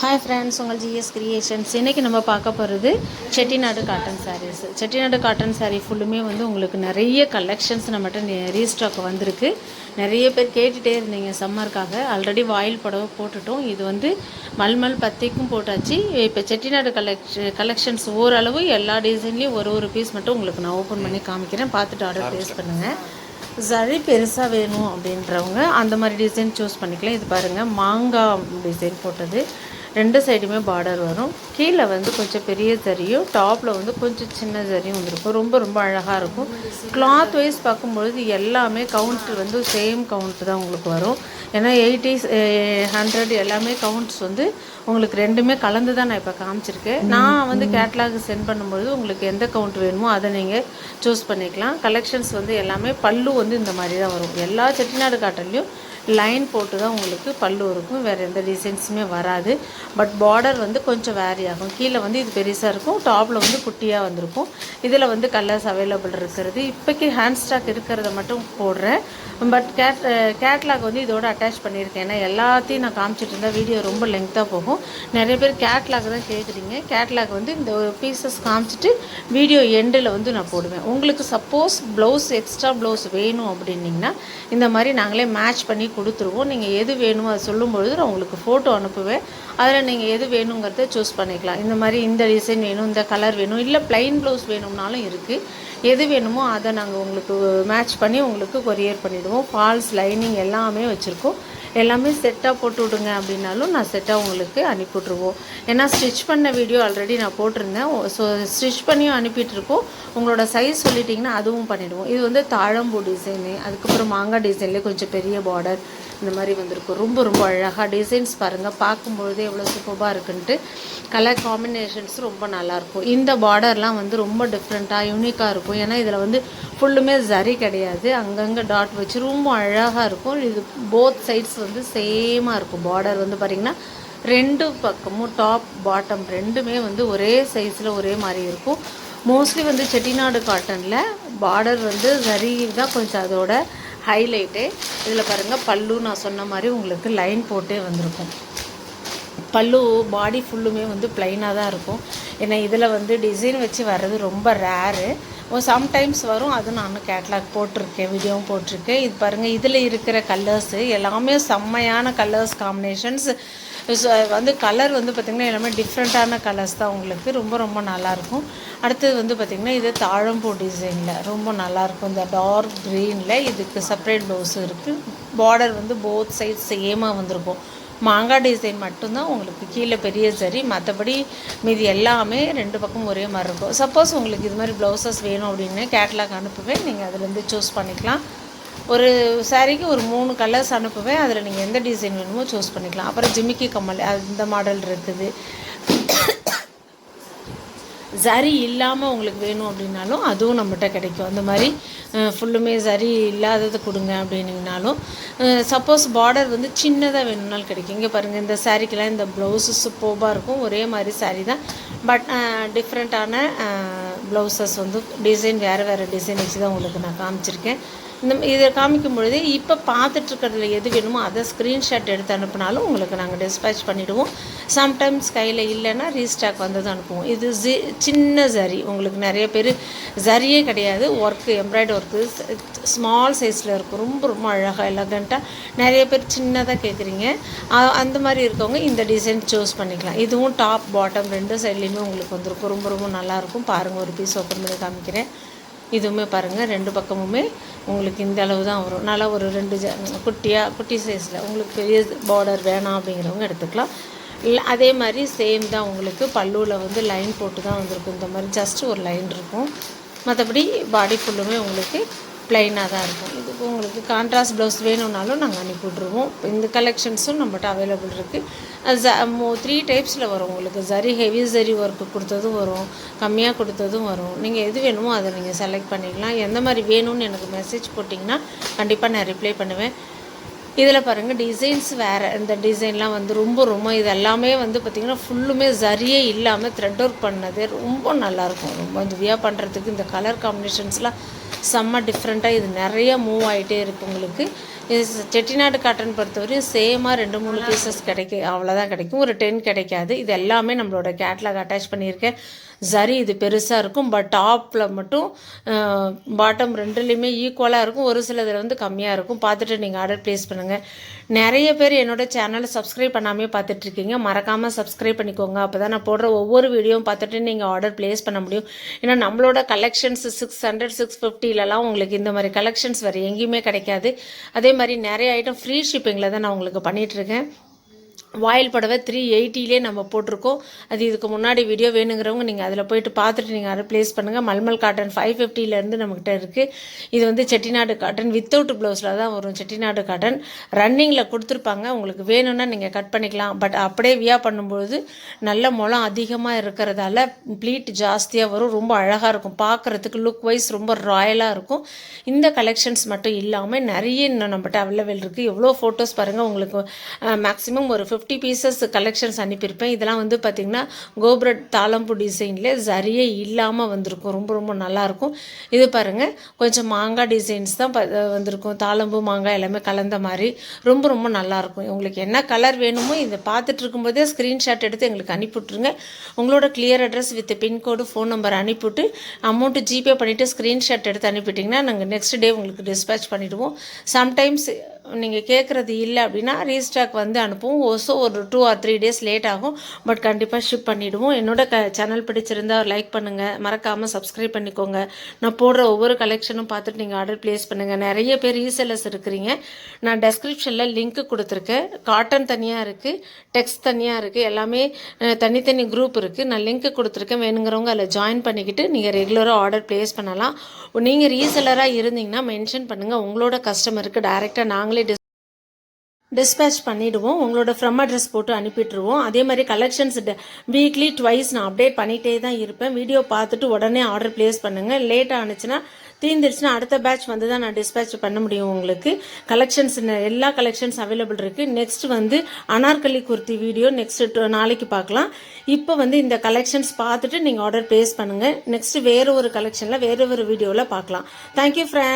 Hi friends உங்கள் GS creations இன்றைக்கி நம்ம பார்க்க போகிறது Chettinad cotton sarees Chettinad cotton saree ஃபுல்லுமே வந்து உங்களுக்கு நிறைய கலெக்ஷன்ஸ் நம்மகிட்ட ரீஸ்டாக் வந்திருக்கு. நிறைய பேர் கேட்டுகிட்டே இருந்தீங்க சம்மருக்காக ஆல்ரெடி வாயில் புடவை போட்டுட்டோம். இது வந்து மல்மல் பத்திக்கும் போட்டாச்சு. இப்போ செட்டிநாடு கலெக்ஷ கலெக்ஷன்ஸ் ஓரளவு எல்லா டிசைன்லேயும் ஒரு ஒரு பீஸ் மட்டும் உங்களுக்கு நான் ஓப்பன் பண்ணி காமிக்கிறேன். பார்த்துட்டு ஆர்டர் ப்ளேஸ் பண்ணுங்கள் சரி பெருசாக வேணும் அப்படின்றவங்க அந்த மாதிரி டிசைன் சூஸ் பண்ணிக்கலாம். இது பாருங்கள் மாங்காய் டிசைன் போட்டது. ரெண்டு சைடுமே பார்டர் வரும். கீழே வந்து கொஞ்சம் பெரிய ஜரியும் டாப்பில் வந்து கொஞ்சம் சின்ன ஜரியும் வந்திருக்கும். ரொம்ப ரொம்ப அழகாக இருக்கும். கிளாத் வைஸ் பார்க்கும்பொழுது எல்லாமே கவுண்ட் வந்து சேம் கவுண்ட் தான் உங்களுக்கு வரும். ஏன்னா எயிட்டி ஹண்ட்ரட் எல்லாமே கவுண்ட்ஸ் வந்து உங்களுக்கு ரெண்டுமே கலந்து தான் நான் இப்போ காமிச்சிருக்கேன். நான் வந்து கேட்லாக் சென்ட் பண்ணும்பொழுது உங்களுக்கு எந்த கவுண்ட் வேணுமோ அதை நீங்கள் சூஸ் பண்ணிக்கலாம். கலெக்ஷன்ஸ் வந்து எல்லாமே பல்லு வந்து இந்த மாதிரி தான் வரும். எல்லா செட்டிநாடு காட்டன்லையும் லைன் போட்டு தான் உங்களுக்கு பல்லு இருக்கும். வேறு எந்த டிசைன்ஸுமே வராது. பட் பார்டர் வந்து கொஞ்சம் வேரி ஆகும். கீழே வந்து இது பெருசாக இருக்கும். டாப்பில் வந்து குட்டியாக வந்திருக்கும். இதில் வந்து கலர்ஸ் அவைலபிள் இருக்கிறது. இப்போக்கி ஹேண்ட் ஸ்டாக் இருக்கிறத மட்டும் போடுறேன். பட் கேட் கேட்லாக் வந்து இதோட அட்டாச் பண்ணியிருக்கேன். ஏன்னா எல்லாத்தையும் நான் காமிச்சிட்டு இருந்தால் வீடியோ ரொம்ப லெங்க்த்தாக போகும். நிறைய பேர் கேட்லாக் தான் கேட்குறீங்க கேட்லாக் வந்து இந்த பீசஸ் காமிச்சிட்டு வீடியோ எண்டில் வந்து நான் போடுவேன். உங்களுக்கு சப்போஸ் ப்ளவுஸ் எக்ஸ்ட்ரா ப்ளவுஸ் வேணும் அப்படின்னிங்கன்னா இந்த மாதிரி நாங்களே மேட்ச் பண்ணி கொடுத்துருவோம். நீங்கள் எது வேணுமோ அதை சொல்லும்பொழுது நான் உங்களுக்கு ஃபோட்டோ அனுப்புவேன். அதில் நீங்கள் எது வேணுங்கிறத சூஸ் பண்ணிக்கலாம். இந்த மாதிரி இந்த டிசைன் வேணும் இந்த கலர் வேணும் இல்லை ப்ளைன் ப்ளவுஸ் வேணும்னாலும் இருக்குது எது வேணுமோ அதை நாங்கள் உங்களுக்கு மேட்ச் பண்ணி உங்களுக்கு கொரியர் பண்ணிவிடுவோம் ஃபால்ஸ் லைனிங் எல்லாமே வச்சுருக்கோம். எல்லாமே செட்டாக போட்டு விடுங்க அப்படின்னாலும் நான் செட்டாக உங்களுக்கு அனுப்பிவிட்ருவோம் ஏன்னா ஸ்டிச் பண்ண வீடியோ ஆல்ரெடி நான் போட்டிருந்தேன். ஸோ ஸ்டிச் பண்ணியும் அனுப்பிட்டுருக்கோம். உங்களோட சைஸ் சொல்லிட்டிங்கன்னா அதுவும் பண்ணிவிடுவோம் இது வந்து தாழம்பூ டிசைனு அதுக்கப்புறம் மாங்காய் டிசைன்லேயே கொஞ்சம் பெரிய பார்டர் இந்த மாதிரி வந்திருக்கும் ரொம்ப ரொம்ப அழகாக டிசைன்ஸ் பாருங்கள் பார்க்கும்பொழுதே எவ்வளோ சூப்பராக இருக்குன்ட்டு. கலர் காம்பினேஷன்ஸ் ரொம்ப நல்லாயிருக்கும் இந்த பார்டர்லாம் வந்து ரொம்ப டிஃப்ரெண்ட்டாக யூனிக்காக இருக்கும். ஏன்னா இதில் வந்து ஃபுல்லுமே சரி கிடையாது. அங்கங்கே டாட் வச்சு ரொம்ப அழகாக இருக்கும். இது போத் சைட்ஸ் வந்து சேமாக இருக்கும். பார்டர் வந்து பார்த்திங்கன்னா ரெண்டு பக்கமும் டாப் பாட்டம் ரெண்டுமே வந்து ஒரே சைஸில் ஒரே மாதிரி இருக்கும். மோஸ்ட்லி வந்து செட்டிநாடு காட்டனில் பார்டர் வந்து சரி தான் கொஞ்சம் அதோட ஹைலைட்டு இதில் பாருங்கள் பல்லு நான் சொன்ன மாதிரி உங்களுக்கு லைன் போட்டே வந்திருக்கும். பல்லு பாடி ஃபுல்லுமே வந்து ப்ளைனாக தான் இருக்கும். ஏன்னா இதில் வந்து டிசைன் வச்சு வர்றது ரொம்ப ரேரு சம்டைம்ஸ் வரும். அதுவும் நான் கேட்லாக் போட்டிருக்கேன் வீடியோவும் போட்டிருக்கேன். இது பாருங்கள் இதில் இருக்கிற கலர்ஸு எல்லாமே செம்மையான கலர்ஸ் காம்பினேஷன்ஸ் வந்து கலர் வந்து பார்த்திங்கன்னா எல்லாமே டிஃப்ரெண்ட்டான கலர்ஸ் தான் உங்களுக்கு. ரொம்ப ரொம்ப நல்லாயிருக்கும் அடுத்தது வந்து பார்த்திங்கன்னா இது தாழம்பூ டிசைனில் ரொம்ப நல்லாயிருக்கும் இந்த டார்க் க்ரீனில் இதுக்கு செப்பரேட் ப்ளவுஸும் இருக்குது பார்டர் வந்து போத் சைட் சேமாக வந்திருக்கும். மாங்காய் டிசைன் மட்டும்தான் உங்களுக்கு கீழே பெரிய சரி. மற்றபடி மீதி எல்லாமே ரெண்டு பக்கம் ஒரே மாதிரி இருக்கும். சப்போஸ் உங்களுக்கு இது மாதிரி ப்ளவுசஸ் வேணும் அப்படின்னு கேட்லாக் அனுப்புவேன். நீங்கள் அதுலேருந்து சூஸ் பண்ணிக்கலாம். ஒரு சாரீக்கு ஒரு மூணு கலர்ஸ் அனுப்புவேன். அதில் நீங்கள் எந்த டிசைன் வேணுமோ சூஸ் பண்ணிக்கலாம். அப்புறம் ஜிமிக்கி கம்மல் அந்த மாடல் இருக்குது. சரி இல்லாமல் உங்களுக்கு வேணும் அப்படின்னாலும் அதுவும் நம்மகிட்ட கிடைக்கும். அந்த மாதிரி ஃபுல்லுமே சரி இல்லாதது கொடுங்க அப்படின்னிங்கனாலும் சப்போஸ் பார்டர் வந்து சின்னதாக வேணும்னாலும் கிடைக்கும். இங்கே பாருங்கள் இந்த சாரீக்கெலாம் இந்த ப்ளவுஸு போபாக இருக்கும். ஒரே மாதிரி சாரீ தான். பட் டிஃப்ரெண்ட்டான ப்ளவுசஸ் வந்து டிசைன் வேறு வேறு டிசைன் வச்சு தான் உங்களுக்கு நான் காமிச்சிருக்கேன். இந்த இதை காமிக்கும் பொழுது இப்போ பார்த்துட்ருக்கிறதுல எது வேணுமோ அதை ஸ்க்ரீன்ஷாட் எடுத்து அனுப்புனாலும் உங்களுக்கு நாங்கள் டிஸ்பேச் பண்ணிவிடுவோம் சம்டைம்ஸ் கையில் இல்லைன்னா ரீஸ்டாக் வந்தது அனுப்புவோம். இது ஜி சின்ன சரி. உங்களுக்கு நிறைய பேர் சரியே கிடையாது. ஒர்க்கு எம்ப்ராய்டரி ஒர்க்கு ஸ்மால் சைஸில் இருக்கும். ரொம்ப ரொம்ப அழகாக எலகண்ட்டாக நிறைய பேர் சின்னதாக கேட்குறீங்க அந்த மாதிரி இருக்கவங்க இந்த டிசைன் சூஸ் பண்ணிக்கலாம். இதுவும் டாப் பாட்டம் ரெண்டு சைட்லேயுமே உங்களுக்கு வந்துருக்கும். ரொம்ப ரொம்ப நல்லாயிருக்கும் பாருங்கள் ஒரு பீஸ் ஓப்பன் பண்ணி காமிக்கிறேன். இதுவுமே பாருங்கள் ரெண்டு பக்கமுமே உங்களுக்கு இந்த அளவு தான் வரும். நல்லா ஒரு ரெண்டு ஜ குட்டியாக குட்டி சைஸில் உங்களுக்கு பெரிய பார்டர் வேணாம் அப்படிங்கிறவங்க எடுத்துக்கலாம். இல்லை அதே மாதிரி சேம் தான் உங்களுக்கு பல்லுவில் வந்து லைன் போட்டு தான் வந்திருக்கும். இந்த மாதிரி ஜஸ்ட் ஒரு லைன் இருக்கும். மற்றபடி பாடி ஃபுல்லுமே உங்களுக்கு ப்ளைனாக தான் இருக்கும். இதுக்கு உங்களுக்கு கான்ட்ராஸ்ட் ப்ளவுஸ் வேணும்னாலும் நாங்கள் அனுப்பி விட்ருவோம் இந்த கலெக்ஷன்ஸும் நம்மகிட்ட அவைலபிள் இருக்குது த்ரீ டைப்ஸில் வரும். உங்களுக்கு சரி ஹெவி சரி ஒர்க்கு கொடுத்ததும் வரும். கம்மியாக கொடுத்ததும் வரும். நீங்கள் எது வேணுமோ அதை நீங்கள் செலக்ட் பண்ணிக்கலாம். எந்த மாதிரி வேணும்னு எனக்கு மெசேஜ் போட்டிங்கன்னா கண்டிப்பாக நான் ரிப்ளை பண்ணுவேன். இதில் பாருங்கள் டிசைன்ஸ் வேறு. இந்த டிசைன்லாம் வந்து ரொம்ப ரொம்ப இது எல்லாமே வந்து பார்த்திங்கன்னா ஃபுல்லுமே சரியே இல்லாமல் த்ரெட் ஒர்க் பண்ணது ரொம்ப நல்லாயிருக்கும் ரொம்ப ஹெவியாக பண்ணுறதுக்கு இந்த கலர் காம்பினேஷன்ஸ்லாம் செம்ம டிஃப்ரெண்ட்டாக இது நிறைய மூவ் ஆகிட்டே இருக்குது உங்களுக்கு. இது செட்டிநாடு காட்டன் பொறுத்தவரையும் சேமாக ரெண்டு மூணு பீசஸ் கிடைக்கும் அவ்வளோதான் கிடைக்கும். ஒரு டென் கிடைக்காது. இது எல்லாமே நம்மளோட கேட்லாக் அட்டாச் பண்ணியிருக்கேன். சரி இது பெருசாக இருக்கும். பட் டாப்பில் மட்டும் பாட்டம் ரெண்டுலேயுமே ஈக்குவலாக இருக்கும். ஒரு சிலதில் வந்து கம்மியாக இருக்கும். பார்த்துட்டு நீங்கள் ஆர்டர் ப்ளேஸ் பண்ணுங்கள் நிறைய பேர் என்னோட சேனலை சப்ஸ்கிரைப் பண்ணாமே பார்த்துட்ருக்கீங்க மறக்காமல் சப்ஸ்கிரைப் பண்ணிக்கோங்க. அப்போ தான் நான் போடுற ஒவ்வொரு வீடியோவும் பார்த்துட்டு நீங்கள் ஆர்டர் ப்ளேஸ் பண்ண முடியும். ஏன்னா நம்மளோட கலெக்ஷன்ஸ் சிக்ஸ் ஹண்ட்ரட் சிக்ஸ் ஃபிஃப்டிலலாம் உங்களுக்கு இந்த மாதிரி கலெக்ஷன்ஸ் வேறு எங்கேயுமே கிடைக்காது. அதே மாதிரி நிறைய ஐட்டம் ஃப்ரீ ஷிப்பிங்கில் தான் நான் உங்களுக்கு பண்ணிகிட்ருக்கேன் வாயில் புடவை த்ரீ எயிட்டிலே நம்ம போட்டிருக்கோம். அது இதுக்கு முன்னாடி வீடியோ வேணுங்கிறவங்க நீங்கள் அதில் போயிட்டு பார்த்துட்டு நீங்கள் அதை ப்ளேஸ் பண்ணுங்கள் மல்மல் காட்டன் ஃபைவ் ஃபிஃப்டிலேருந்து நம்மக்கிட்ட இருக்குது இது வந்து செட்டிநாடு காட்டன் வித்தவுட் ப்ளவுஸில் தான் வரும். செட்டிநாடு காட்டன் ரன்னிங்கில் கொடுத்துருப்பாங்க. உங்களுக்கு வேணும்னா நீங்கள் கட் பண்ணிக்கலாம். பட் அப்படியே வியா பண்ணும்பொழுது நல்ல முளம் அதிகமாக இருக்கிறதால ப்ளீட் ஜாஸ்தியாக வரும். ரொம்ப அழகாக இருக்கும். பார்க்குறதுக்கு லுக் வைஸ் ரொம்ப ராயலாக இருக்கும். இந்த கலெக்ஷன்ஸ் மட்டும் இல்லாமல் நிறைய இன்னும் நம்மகிட்ட அவைலபிள் இருக்குது எவ்வளோ ஃபோட்டோஸ் பாருங்கள் உங்களுக்கு மேக்ஸிமம் ஒரு ஃபிஃப்டி பீசஸ் கலெக்ஷன்ஸ் அனுப்பியிருப்பேன். இதெல்லாம் வந்து பார்த்திங்கன்னா கோபுரட் தாளம்பூ டிசைனில் சரியே இல்லாமல் வந்திருக்கும். ரொம்ப ரொம்ப நல்லாயிருக்கும் இது பாருங்கள் கொஞ்சம் மாங்காய் டிசைன்ஸ் தான் ப வந்திருக்கும். தாளம்பூ மாங்காய் எல்லாமே கலந்த மாதிரி. ரொம்ப ரொம்ப நல்லாயிருக்கும் உங்களுக்கு என்ன கலர் வேணுமோ இதை பார்த்துட்டு இருக்கும்போதே ஸ்க்ரீன்ஷாட் எடுத்து எங்களுக்கு அனுப்பிவிட்ருங்க உங்களோட clear address with pincode phone number அனுப்பிவிட்டு அமௌண்ட்டு ஜிபே பண்ணிவிட்டு ஸ்க்ரீன்ஷாட் எடுத்து அனுப்பிட்டிங்கன்னா நாங்கள் நெக்ஸ்ட் டே உங்களுக்கு டிஸ்பேச் பண்ணிவிடுவோம் சம்டைம்ஸ் நீங்கள் கேட்குறது இல்லை அப்படின்னா ரீஸ்டாக் வந்து அனுப்புவோம். ஓசோ ஒரு two or three days late ஆகும். பட் கண்டிப்பாக ஷிப் பண்ணிவிடுவோம் என்னோட க சேனல் பிடிச்சிருந்தா லைக் பண்ணுங்கள் மறக்காமல் சப்ஸ்கிரைப் பண்ணிக்கோங்க. நான் போடுற ஒவ்வொரு கலெக்ஷனும் பார்த்துட்டு நீங்கள் ஆர்டர் ப்ளேஸ் பண்ணுங்கள் நிறைய பேர் ரீசெல்லர்ஸ் இருக்கிறீங்க. நான் டெஸ்கிரிப்ஷனில் லிங்க் கொடுத்துருக்கேன். காட்டன் தனியாக இருக்குது டெக்ஸ்ட் தனியாக இருக்குது எல்லாமே தனித்தனி குரூப் இருக்குது நான் லிங்க் கொடுத்துருக்கேன். வேணுங்கிறவங்க அதில் ஜாயின் பண்ணிக்கிட்டு நீங்கள் ரெகுலராக ஆர்டர் ப்ளேஸ் பண்ணலாம். நீங்கள் ரீசெல்லராக இருந்தீங்கன்னா மென்ஷன் பண்ணுங்கள் உங்களோட கஸ்டமருக்கு டைரெக்டாக நாங்களே டிஸ்பேச் பண்ணிவிடுவோம் உங்களோட ஃப்ரம் அட்ரஸ் போட்டு அனுப்பிட்டுருவோம். அதே மாதிரி கலெக்ஷன்ஸ் வீக்லி ட்வைஸ் நான் அப்டேட் பண்ணிகிட்டே தான் இருப்பேன். வீடியோ பார்த்துட்டு உடனே ஆர்டர் ப்ளேஸ் பண்ணுங்கள் லேட்டாக ஆனிச்சுன்னா தீர்ந்துருச்சுன்னா அடுத்த பேட்ச் வந்து தான் நான் டிஸ்பேச் பண்ண முடியும் உங்களுக்கு. கலெக்ஷன்ஸ் எல்லா கலெக்ஷன்ஸ் அவைலபிள் இருக்குது நெக்ஸ்ட் வந்து அனார்கலி குர்த்தி வீடியோ நெக்ஸ்ட் நாளைக்கு பார்க்கலாம். இப்போ வந்து இந்த கலெக்ஷன்ஸ் பார்த்துட்டு நீங்கள் ஆர்டர் ப்ளேஸ் பண்ணுங்கள் நெக்ஸ்ட் வேறு ஒரு கலெக்ஷனில் வேறு ஒரு வீடியோவில் பார்க்கலாம். Thank you friend